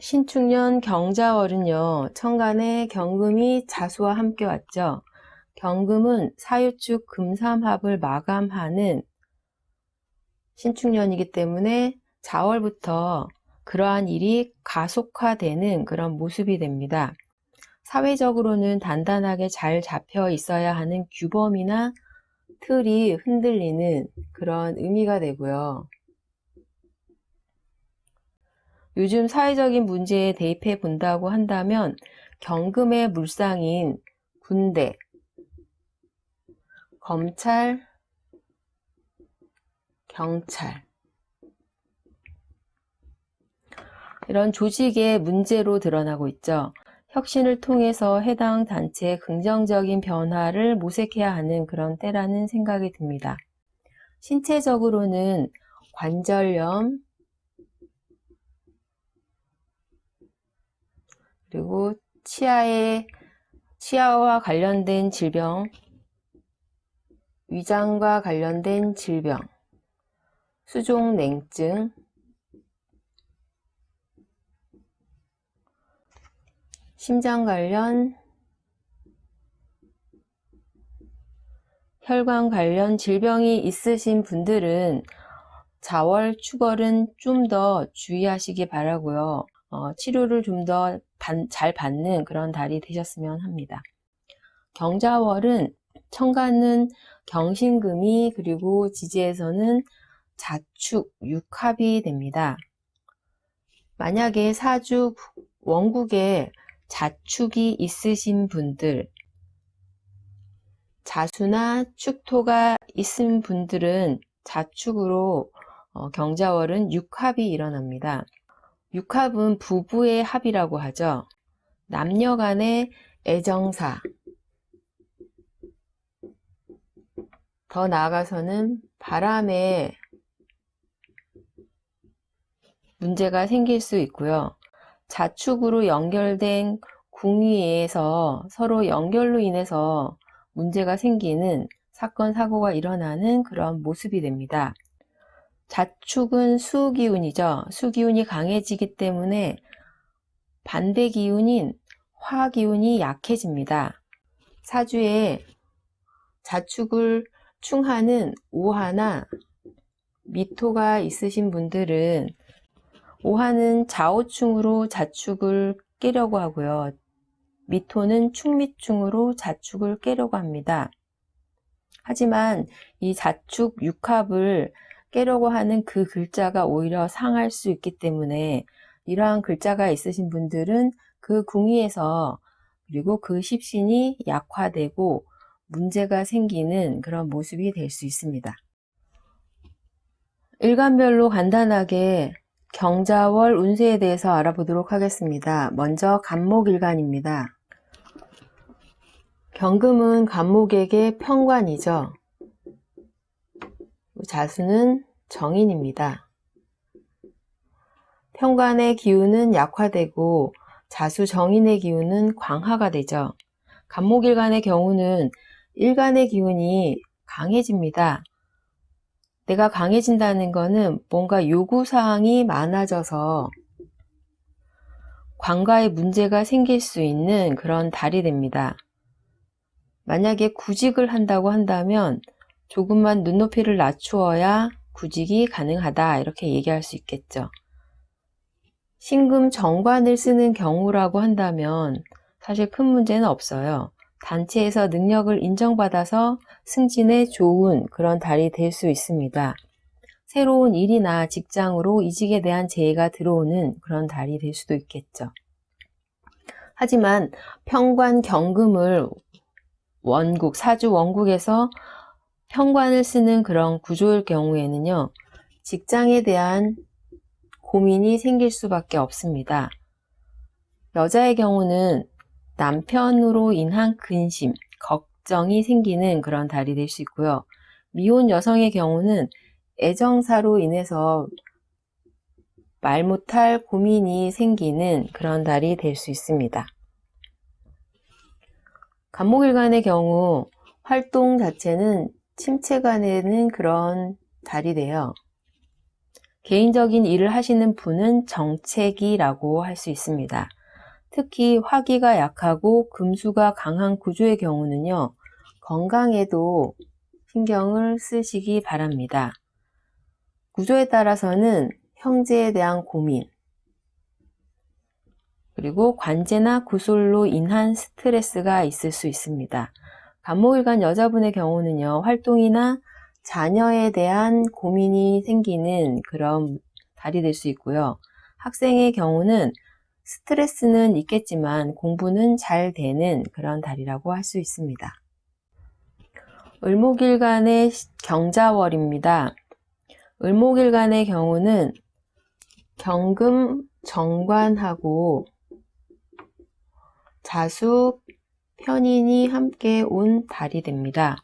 신축년 경자월은요, 천간에 경금이 자수와 함께 왔죠. 경금은 사유축 금삼합을 마감하는 신축년이기 때문에 자월부터 그러한 일이 가속화되는 그런 모습이 됩니다. 사회적으로는 단단하게 잘 잡혀 있어야 하는 규범이나 틀이 흔들리는 그런 의미가 되고요. 요즘 사회적인 문제에 대입해 본다고 한다면 경금의 물상인 군대, 검찰, 경찰 이런 조직의 문제로 드러나고 있죠. 혁신을 통해서 해당 단체의 긍정적인 변화를 모색해야 하는 그런 때라는 생각이 듭니다. 신체적으로는 관절염, 그리고 치아에 치아와 관련된 질병, 위장과 관련된 질병, 수종 냉증, 심장 관련, 혈관 관련 질병이 있으신 분들은 자월, 축월은 좀 더 주의하시기 바라고요. 어, 치료를 좀 더 잘 받는 그런 달이 되셨으면 합니다. 경자월은 천간은 경신금이 그리고 지지에서는 자축, 육합이 됩니다. 만약에 사주 원국에 자축이 있으신 분들, 자수나 축토가 있은 분들은 자축으로 어, 경자월은 육합이 일어납니다. 육합은 부부의 합이라고 하죠. 남녀 간의 애정사. 더 나아가서는 바람에 문제가 생길 수 있고요. 자축으로 연결된 궁위에서 서로 연결로 인해서 문제가 생기는 사건, 사고가 일어나는 그런 모습이 됩니다. 자축은 수기운이죠. 수기운이 강해지기 때문에 반대 기운인 화기운이 약해집니다. 사주에 자축을 충하는 오하나 미토가 있으신 분들은 오하는 좌우충으로 자축을 깨려고 하고요. 미토는 충미충으로 자축을 깨려고 합니다. 하지만 이 자축 육합을 깨려고 하는 그 글자가 오히려 상할 수 있기 때문에 이러한 글자가 있으신 분들은 그 궁위에서 그리고 그 십신이 약화되고 문제가 생기는 그런 모습이 될 수 있습니다. 일간별로 간단하게 경자월 운세에 대해서 알아보도록 하겠습니다. 먼저 간목일간입니다. 경금은 간목에게 평관이죠. 자수는 정인입니다. 평관의 기운은 약화되고 자수 정인의 기운은 광화가 되죠. 간목일간의 경우는 일간의 기운이 강해집니다. 내가 강해진다는 것은 뭔가 요구사항이 많아져서 관가에 문제가 생길 수 있는 그런 달이 됩니다. 만약에 구직을 한다고 한다면 조금만 눈높이를 낮추어야 구직이 가능하다 이렇게 얘기할 수 있겠죠. 신금 정관을 쓰는 경우라고 한다면 사실 큰 문제는 없어요. 단체에서 능력을 인정받아서 승진에 좋은 그런 달이 될 수 있습니다. 새로운 일이나 직장으로 이직에 대한 제의가 들어오는 그런 달이 될 수도 있겠죠. 하지만 평관 경금을 원국, 사주 원국에서 평관을 쓰는 그런 구조일 경우에는요, 직장에 대한 고민이 생길 수밖에 없습니다. 여자의 경우는 남편으로 인한 근심, 걱정이 생기는 그런 달이 될 수 있고요. 미혼 여성의 경우는 애정사로 인해서 말 못할 고민이 생기는 그런 달이 될 수 있습니다. 간목일간의 경우 활동 자체는 침체가 내는 그런 달이 돼요. 개인적인 일을 하시는 분은 정체기라고 할 수 있습니다. 특히 화기가 약하고 금수가 강한 구조의 경우는요, 건강에도 신경을 쓰시기 바랍니다. 구조에 따라서는 형제에 대한 고민, 그리고 관제나 구솔로 인한 스트레스가 있을 수 있습니다. 간목일간 여자분의 경우는요, 활동이나 자녀에 대한 고민이 생기는 그런 달이 될 수 있고요. 학생의 경우는 스트레스는 있겠지만 공부는 잘 되는 그런 달이라고 할 수 있습니다. 을목일간의 경자월입니다. 을목일간의 경우는 경금 정관하고 자수 편인이 함께 온 달이 됩니다.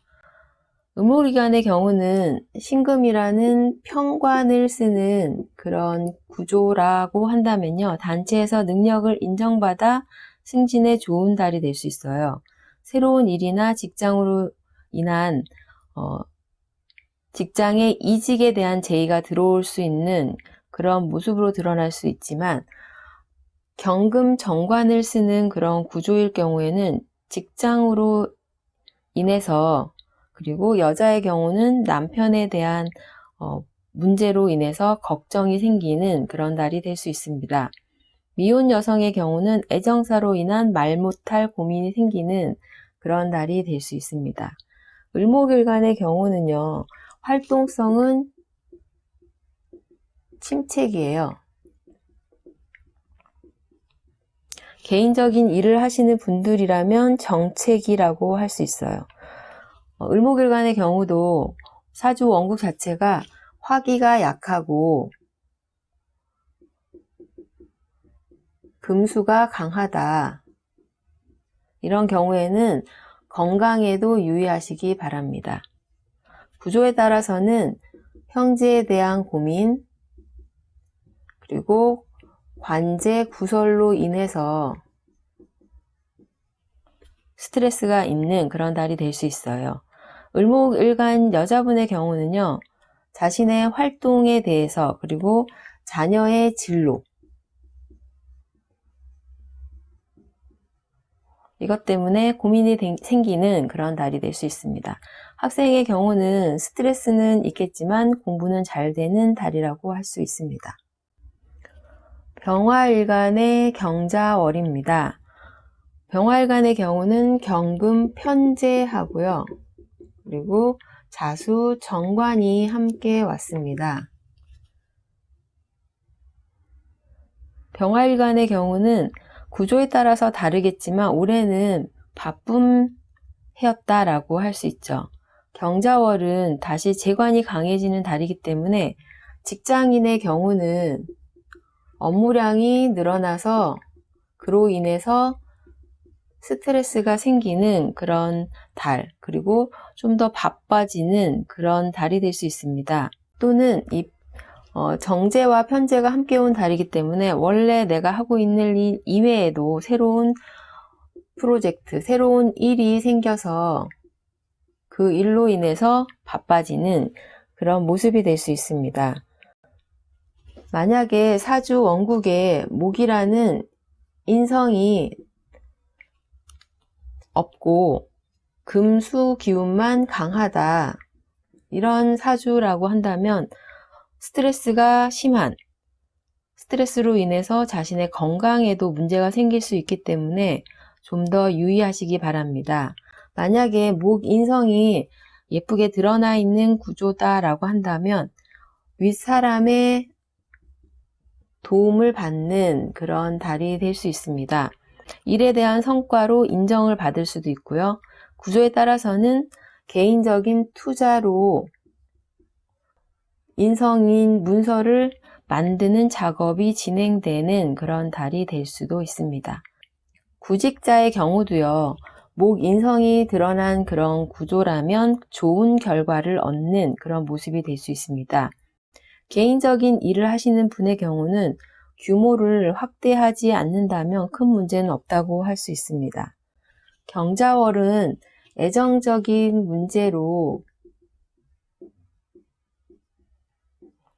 음호기간의 경우는 신금이라는 평관을 쓰는 그런 구조라고 한다면요. 단체에서 능력을 인정받아 승진에 좋은 달이 될 수 있어요. 새로운 일이나 직장으로 인한 어, 직장의 이직에 대한 제의가 들어올 수 있는 그런 모습으로 드러날 수 있지만 경금 정관을 쓰는 그런 구조일 경우에는 직장으로 인해서 그리고 여자의 경우는 남편에 대한 어, 문제로 인해서 걱정이 생기는 그런 달이 될 수 있습니다. 미혼 여성의 경우는 애정사로 인한 말 못할 고민이 생기는 그런 달이 될 수 있습니다. 을목일간의 경우는요, 활동성은 침체기예요. 개인적인 일을 하시는 분들이라면 정책이라고 할 수 있어요. 어, 을목일간의 경우도 사주 원국 자체가 화기가 약하고 금수가 강하다. 이런 경우에는 건강에도 유의하시기 바랍니다. 구조에 따라서는 형제에 대한 고민, 그리고 관제 구설로 인해서 스트레스가 있는 그런 달이 될 수 있어요. 을목일간 여자분의 경우는요, 자신의 활동에 대해서 그리고 자녀의 진로 이것 때문에 고민이 생기는 그런 달이 될 수 있습니다. 학생의 경우는 스트레스는 있겠지만 공부는 잘 되는 달이라고 할 수 있습니다. 병화일간의 경자월입니다. 병화일간의 경우는 경금 편제하고요. 그리고 자수 정관이 함께 왔습니다. 병화일간의 경우는 구조에 따라서 다르겠지만 올해는 바쁨 해였다라고 할 수 있죠. 경자월은 다시 재관이 강해지는 달이기 때문에 직장인의 경우는 업무량이 늘어나서 그로 인해서 스트레스가 생기는 그런 달, 그리고 좀 더 바빠지는 그런 달이 될 수 있습니다. 또는 이 어, 정제와 편제가 함께 온 달이기 때문에 원래 내가 하고 있는 일 이외에도 새로운 프로젝트, 새로운 일이 생겨서 그 일로 인해서 바빠지는 그런 모습이 될 수 있습니다. 만약에 사주 원국에 목이라는 인성이 없고 금수 기운만 강하다. 이런 사주라고 한다면 스트레스가 심한 스트레스로 인해서 자신의 건강에도 문제가 생길 수 있기 때문에 좀 더 유의하시기 바랍니다. 만약에 목 인성이 예쁘게 드러나 있는 구조다라고 한다면 윗사람의 도움을 받는 그런 달이 될 수 있습니다. 일에 대한 성과로 인정을 받을 수도 있고요. 구조에 따라서는 개인적인 투자로 인성인 문서를 만드는 작업이 진행되는 그런 달이 될 수도 있습니다. 구직자의 경우도요, 목 인성이 드러난 그런 구조라면 좋은 결과를 얻는 그런 모습이 될 수 있습니다. 개인적인 일을 하시는 분의 경우는 규모를 확대하지 않는다면 큰 문제는 없다고 할 수 있습니다. 경자월은 애정적인 문제로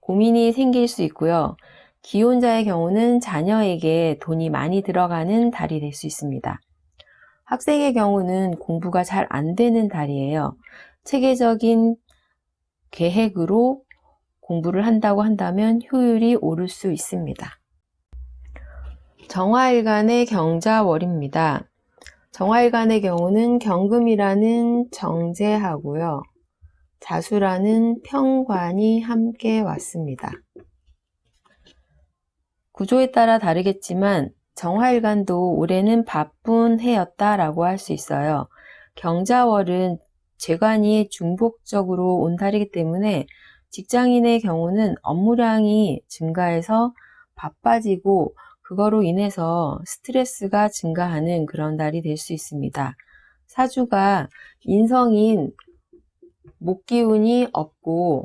고민이 생길 수 있고요. 기혼자의 경우는 자녀에게 돈이 많이 들어가는 달이 될 수 있습니다. 학생의 경우는 공부가 잘 안 되는 달이에요. 체계적인 계획으로 공부를 한다고 한다면 효율이 오를 수 있습니다. 정화일간의 경자월입니다. 정화일간의 경우는 경금이라는 정제하고요. 자수라는 평관이 함께 왔습니다. 구조에 따라 다르겠지만 정화일간도 올해는 바쁜 해였다라고 할 수 있어요. 경자월은 재관이 중복적으로 온 달이기 때문에 직장인의 경우는 업무량이 증가해서 바빠지고 그거로 인해서 스트레스가 증가하는 그런 달이 될 수 있습니다. 사주가 인성인 목기운이 없고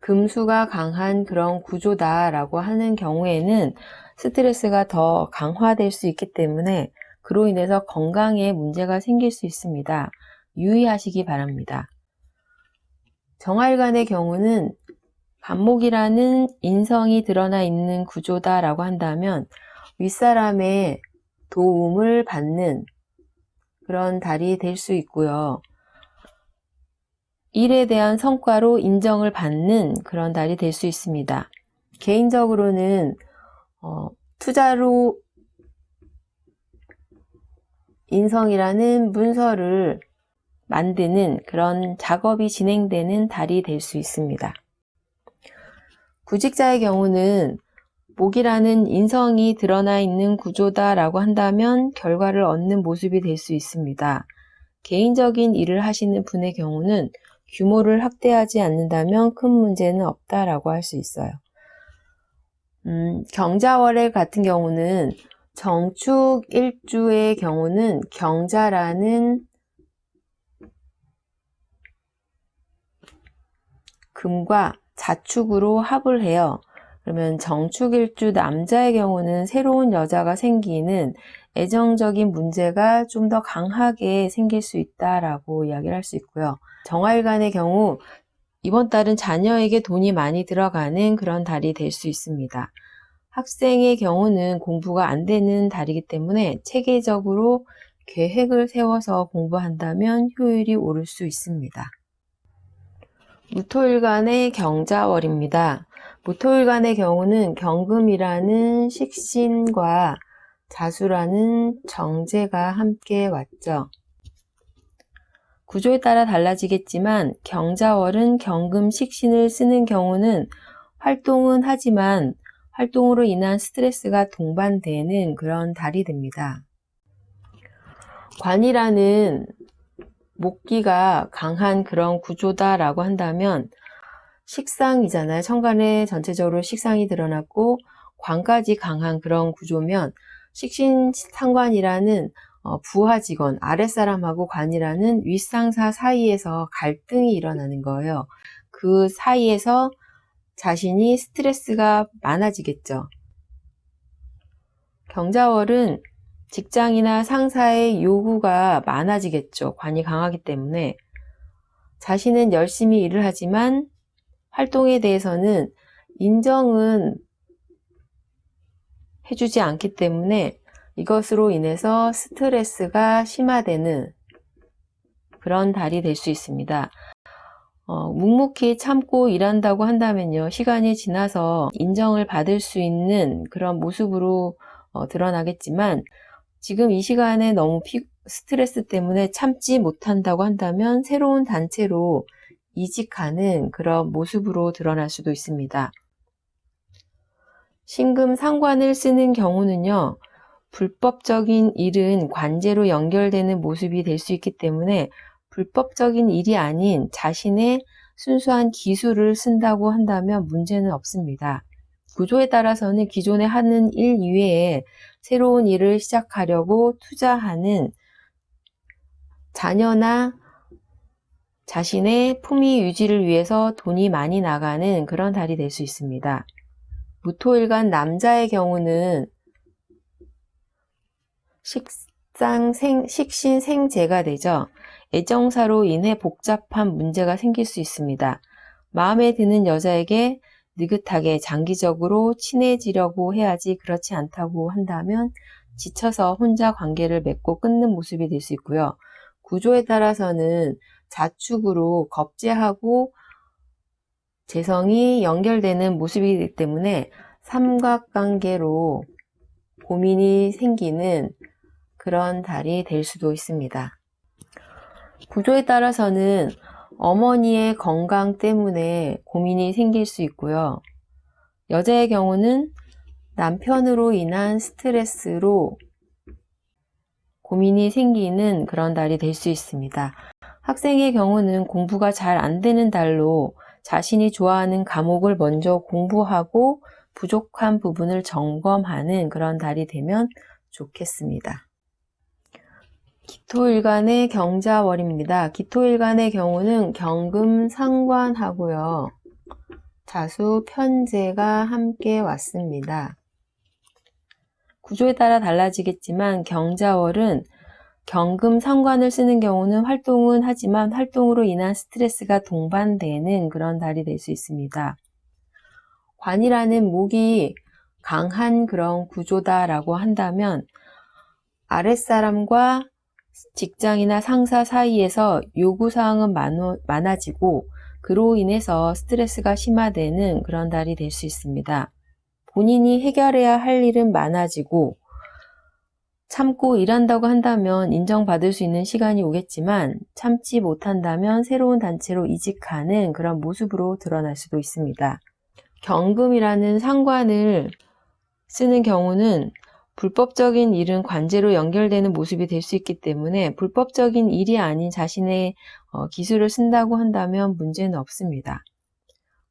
금수가 강한 그런 구조다라고 하는 경우에는 스트레스가 더 강화될 수 있기 때문에 그로 인해서 건강에 문제가 생길 수 있습니다. 유의하시기 바랍니다. 정활간의 경우는 반목이라는 인성이 드러나 있는 구조다라고 한다면 윗사람의 도움을 받는 그런 달이 될 수 있고요. 일에 대한 성과로 인정을 받는 그런 달이 될 수 있습니다. 개인적으로는 어, 투자로 인성이라는 문서를 만드는 그런 작업이 진행되는 달이 될 수 있습니다. 구직자의 경우는 목이라는 인성이 드러나 있는 구조다라고 한다면 결과를 얻는 모습이 될 수 있습니다. 개인적인 일을 하시는 분의 경우는 규모를 확대하지 않는다면 큰 문제는 없다라고 할 수 있어요. 음, 경자월의 같은 경우는 정축 일주의 경우는 경자라는 금과 자축으로 합을 해요. 그러면 정축일주 남자의 경우는 새로운 여자가 생기는 애정적인 문제가 좀 더 강하게 생길 수 있다라고 이야기를 할 수 있고요. 정활간의 경우 이번 달은 자녀에게 돈이 많이 들어가는 그런 달이 될 수 있습니다. 학생의 경우는 공부가 안 되는 달이기 때문에 체계적으로 계획을 세워서 공부한다면 효율이 오를 수 있습니다. 무토일간의 경자월입니다. 무토일간의 경우는 경금이라는 식신과 자수라는 정제가 함께 왔죠. 구조에 따라 달라지겠지만 경자월은 경금 식신을 쓰는 경우는 활동은 하지만 활동으로 인한 스트레스가 동반되는 그런 달이 됩니다. 관이라는 목기가 강한 그런 구조다라고 한다면 식상이잖아요. 천간에 전체적으로 식상이 드러났고 관까지 강한 그런 구조면 식신상관이라는 어, 부하 직원, 아랫사람하고 관이라는 윗상사 사이에서 갈등이 일어나는 거예요. 그 사이에서 자신이 스트레스가 많아지겠죠. 경자월은 직장이나 상사의 요구가 많아지겠죠. 관이 강하기 때문에. 자신은 열심히 일을 하지만 활동에 대해서는 인정은 해주지 않기 때문에 이것으로 인해서 스트레스가 심화되는 그런 달이 될 수 있습니다. 어, 묵묵히 참고 일한다고 한다면요. 시간이 지나서 인정을 받을 수 있는 그런 모습으로 어, 드러나겠지만 지금 이 시간에 너무 피, 스트레스 때문에 참지 못한다고 한다면 새로운 단체로 이직하는 그런 모습으로 드러날 수도 있습니다. 신금 상관을 쓰는 경우는요, 불법적인 일은 관제로 연결되는 모습이 될 수 있기 때문에 불법적인 일이 아닌 자신의 순수한 기술을 쓴다고 한다면 문제는 없습니다. 구조에 따라서는 기존에 하는 일 이외에 새로운 일을 시작하려고 투자하는 자녀나 자신의 품위 유지를 위해서 돈이 많이 나가는 그런 달이 될 수 있습니다. 무토일간 남자의 경우는 식상 생, 식신 생재가 되죠. 애정사로 인해 복잡한 문제가 생길 수 있습니다. 마음에 드는 여자에게 느긋하게 장기적으로 친해지려고 해야지 그렇지 않다고 한다면 지쳐서 혼자 관계를 맺고 끊는 모습이 될 수 있고요. 구조에 따라서는 자축으로 겁제하고 재성이 연결되는 모습이기 때문에 삼각관계로 고민이 생기는 그런 달이 될 수도 있습니다. 구조에 따라서는 어머니의 건강 때문에 고민이 생길 수 있고요. 여자의 경우는 남편으로 인한 스트레스로 고민이 생기는 그런 달이 될 수 있습니다. 학생의 경우는 공부가 잘 안 되는 달로 자신이 좋아하는 과목을 먼저 공부하고 부족한 부분을 점검하는 그런 달이 되면 좋겠습니다. 기토일간의 경자월입니다. 기토일간의 경우는 경금 상관하고요. 자수 편제가 함께 왔습니다. 구조에 따라 달라지겠지만 경자월은 경금 상관을 쓰는 경우는 활동은 하지만 활동으로 인한 스트레스가 동반되는 그런 달이 될 수 있습니다. 관이라는 목이 강한 그런 구조다라고 한다면 아랫사람과 직장이나 상사 사이에서 요구사항은 많아지고 그로 인해서 스트레스가 심화되는 그런 달이 될 수 있습니다. 본인이 해결해야 할 일은 많아지고 참고 일한다고 한다면 인정받을 수 있는 시간이 오겠지만 참지 못한다면 새로운 단체로 이직하는 그런 모습으로 드러날 수도 있습니다. 경금이라는 상관을 쓰는 경우는 불법적인 일은 관제로 연결되는 모습이 될 수 있기 때문에 불법적인 일이 아닌 자신의 어, 기술을 쓴다고 한다면 문제는 없습니다.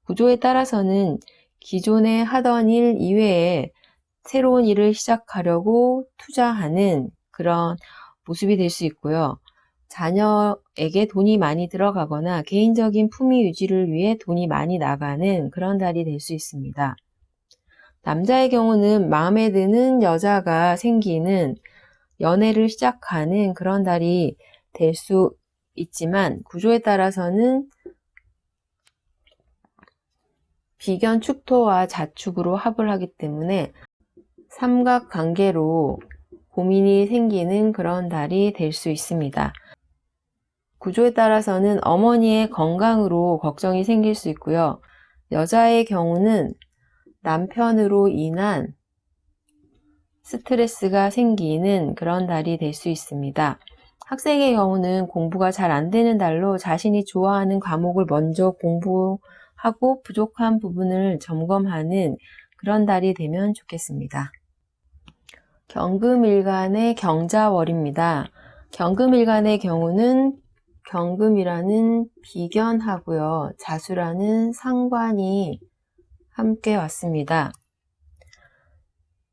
구조에 따라서는 기존에 하던 일 이외에 새로운 일을 시작하려고 투자하는 그런 모습이 될 수 있고요. 자녀에게 돈이 많이 들어가거나 개인적인 품위 유지를 위해 돈이 많이 나가는 그런 달이 될 수 있습니다. 남자의 경우는 마음에 드는 여자가 생기는 연애를 시작하는 그런 달이 될 수 있지만 구조에 따라서는 비견 축토와 자축으로 합을 하기 때문에 삼각관계로 고민이 생기는 그런 달이 될 수 있습니다. 구조에 따라서는 어머니의 건강으로 걱정이 생길 수 있고요. 여자의 경우는 남편으로 인한 스트레스가 생기는 그런 달이 될 수 있습니다. 학생의 경우는 공부가 잘 안 되는 달로 자신이 좋아하는 과목을 먼저 공부하고 부족한 부분을 점검하는 그런 달이 되면 좋겠습니다. 경금일간의 경자월입니다. 경금일간의 경우는 경금이라는 비견하고요. 자수라는 상관이 함께 왔습니다.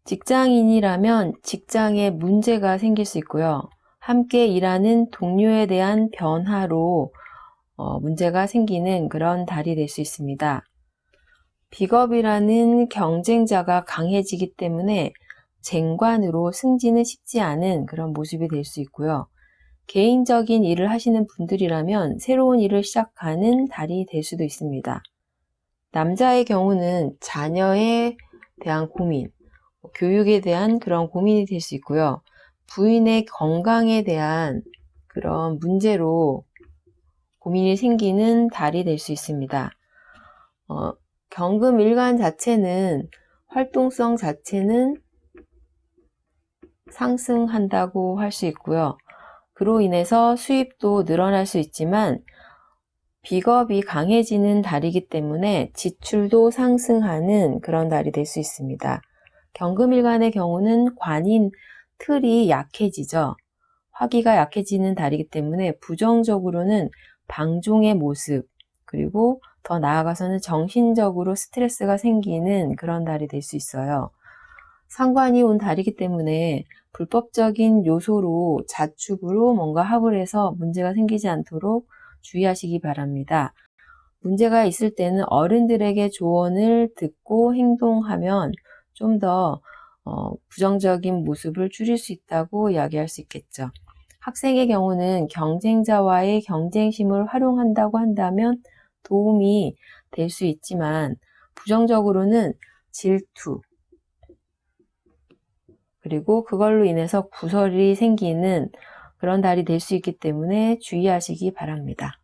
직장인이라면 직장에 문제가 생길 수 있고요. 함께 일하는 동료에 대한 변화로 어, 문제가 생기는 그런 달이 될 수 있습니다. 비겁이라는 경쟁자가 강해지기 때문에 쟁관으로 승진은 쉽지 않은 그런 모습이 될 수 있고요. 개인적인 일을 하시는 분들이라면 새로운 일을 시작하는 달이 될 수도 있습니다. 남자의 경우는 자녀에 대한 고민, 뭐 교육에 대한 그런 고민이 될 수 있고요. 부인의 건강에 대한 그런 문제로 고민이 생기는 달이 될 수 있습니다. 어, 경금 일간 자체는 활동성 자체는 상승한다고 할 수 있고요. 그로 인해서 수입도 늘어날 수 있지만 비겁이 강해지는 달이기 때문에 지출도 상승하는 그런 달이 될 수 있습니다. 경금일간의 경우는 관인 틀이 약해지죠. 화기가 약해지는 달이기 때문에 부정적으로는 방종의 모습 그리고 더 나아가서는 정신적으로 스트레스가 생기는 그런 달이 될 수 있어요. 상관이 온 달이기 때문에 불법적인 요소로 자축으로 뭔가 합을 해서 문제가 생기지 않도록 주의하시기 바랍니다. 문제가 있을 때는 어른들에게 조언을 듣고 행동하면 좀더 어, 부정적인 모습을 줄일 수 있다고 이야기할 수 있겠죠. 학생의 경우는 경쟁자와의 경쟁심을 활용한다고 한다면 도움이 될 수 있지만 부정적으로는 질투 그리고 그걸로 인해서 구설이 생기는 그런 달이 될 수 있기 때문에 주의하시기 바랍니다.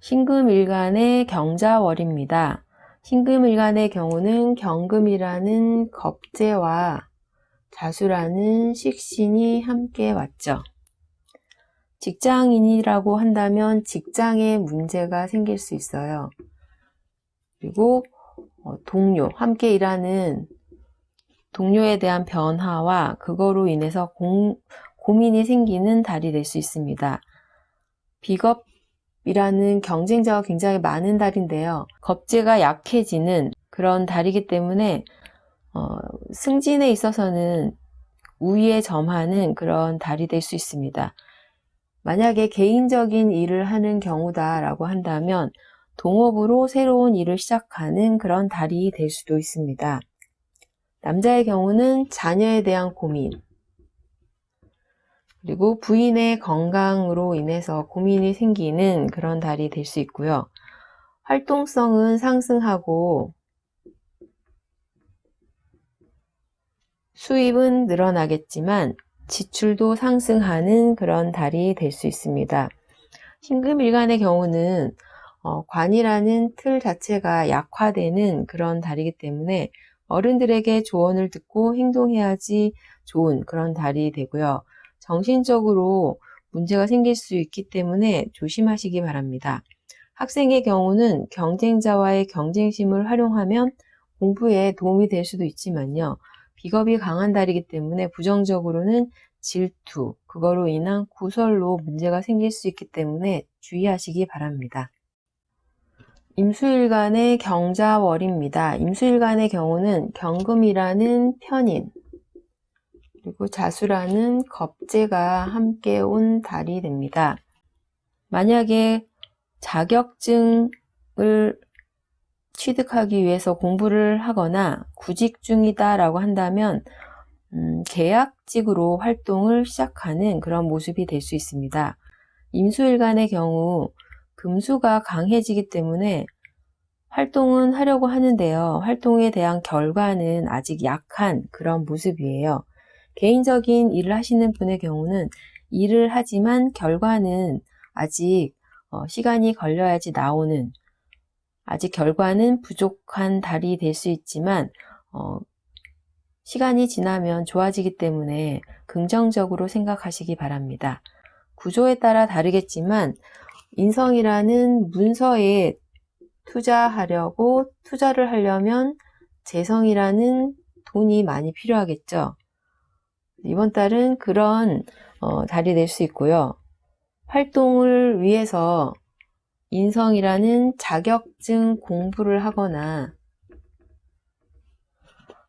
신금일간의 경자월입니다. 신금일간의 경우는 경금이라는 겁재와 자수라는 식신이 함께 왔죠. 직장인이라고 한다면 직장에 문제가 생길 수 있어요. 그리고 어, 동료, 함께 일하는 동료에 대한 변화와 그거로 인해서 공, 고민이 생기는 달이 될 수 있습니다. 비겁이라는 경쟁자가 굉장히 많은 달인데요. 겁재가 약해지는 그런 달이기 때문에 어, 승진에 있어서는 우위에 점하는 그런 달이 될 수 있습니다. 만약에 개인적인 일을 하는 경우다라고 한다면 동업으로 새로운 일을 시작하는 그런 달이 될 수도 있습니다. 남자의 경우는 자녀에 대한 고민, 그리고 부인의 건강으로 인해서 고민이 생기는 그런 달이 될 수 있고요. 활동성은 상승하고 수입은 늘어나겠지만 지출도 상승하는 그런 달이 될 수 있습니다. 신금일간의 경우는 어, 관이라는 틀 자체가 약화되는 그런 달이기 때문에 어른들에게 조언을 듣고 행동해야지 좋은 그런 달이 되고요. 정신적으로 문제가 생길 수 있기 때문에 조심하시기 바랍니다. 학생의 경우는 경쟁자와의 경쟁심을 활용하면 공부에 도움이 될 수도 있지만요. 비겁이 강한 달이기 때문에 부정적으로는 질투, 그거로 인한 구설로 문제가 생길 수 있기 때문에 주의하시기 바랍니다. 임수일간의 경자월입니다. 임수일간의 경우는 경금이라는 편인, 그리고 자수라는 겁재가 함께 온 달이 됩니다. 만약에 자격증을 취득하기 위해서 공부를 하거나 구직 중이다 라고 한다면 음, 계약직으로 활동을 시작하는 그런 모습이 될 수 있습니다. 임수일간의 경우 금수가 강해지기 때문에 활동은 하려고 하는데요. 활동에 대한 결과는 아직 약한 그런 모습이에요. 개인적인 일을 하시는 분의 경우는 일을 하지만 결과는 아직 어, 시간이 걸려야지 나오는 아직 결과는 부족한 달이 될 수 있지만 어, 시간이 지나면 좋아지기 때문에 긍정적으로 생각하시기 바랍니다. 구조에 따라 다르겠지만 인성이라는 문서에 투자하려고 투자를 하려면 재성이라는 돈이 많이 필요하겠죠. 이번 달은 그런 어, 달이 될 수 있고요. 활동을 위해서 인성이라는 자격증 공부를 하거나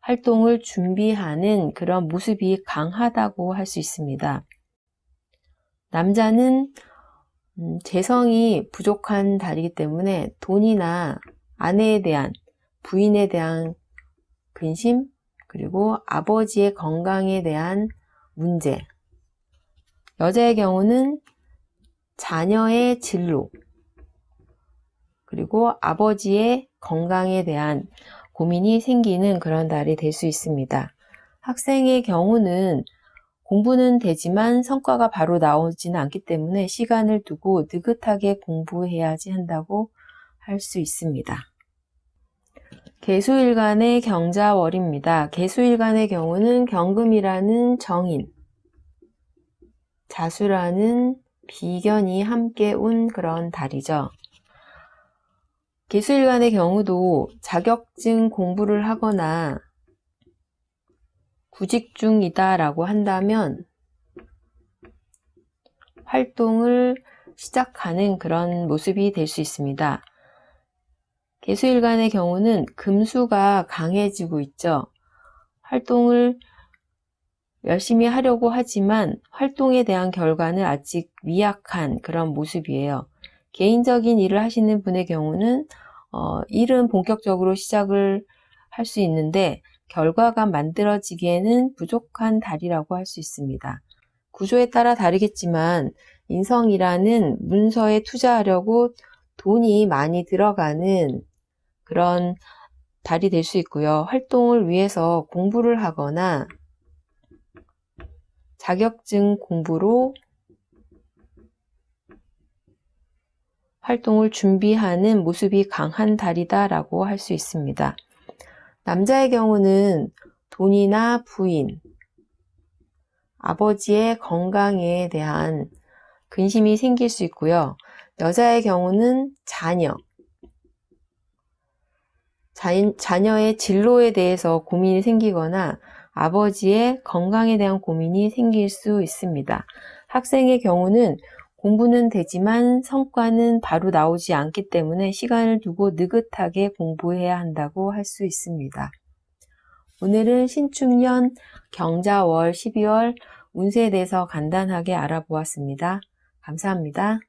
활동을 준비하는 그런 모습이 강하다고 할 수 있습니다. 남자는 음, 재성이 부족한 달이기 때문에 돈이나 아내에 대한 부인에 대한 근심 그리고 아버지의 건강에 대한 문제 여자의 경우는 자녀의 진로 그리고 아버지의 건강에 대한 고민이 생기는 그런 달이 될 수 있습니다. 학생의 경우는 공부는 되지만 성과가 바로 나오지는 않기 때문에 시간을 두고 느긋하게 공부해야지 한다고 할 수 있습니다. 개수일간의 경자월입니다. 개수일간의 경우는 경금이라는 정인, 자수라는 비견이 함께 온 그런 달이죠. 개수일간의 경우도 자격증 공부를 하거나 구직 중이다 라고 한다면 활동을 시작하는 그런 모습이 될 수 있습니다. 개수일간의 경우는 금수가 강해지고 있죠. 활동을 열심히 하려고 하지만 활동에 대한 결과는 아직 미약한 그런 모습이에요. 개인적인 일을 하시는 분의 경우는 어, 일은 본격적으로 시작을 할 수 있는데 결과가 만들어지기에는 부족한 달이라고 할 수 있습니다. 구조에 따라 다르겠지만 인성이라는 문서에 투자하려고 돈이 많이 들어가는 그런 달이 될 수 있고요. 활동을 위해서 공부를 하거나 자격증 공부로 활동을 준비하는 모습이 강한 달이다라고 할 수 있습니다. 남자의 경우는 돈이나 부인, 아버지의 건강에 대한 근심이 생길 수 있고요. 여자의 경우는 자녀, 자녀의 진로에 대해서 고민이 생기거나 아버지의 건강에 대한 고민이 생길 수 있습니다. 학생의 경우는 공부는 되지만 성과는 바로 나오지 않기 때문에 시간을 두고 느긋하게 공부해야 한다고 할 수 있습니다. 오늘은 신축년 경자월 12월 운세에 대해서 간단하게 알아보았습니다. 감사합니다.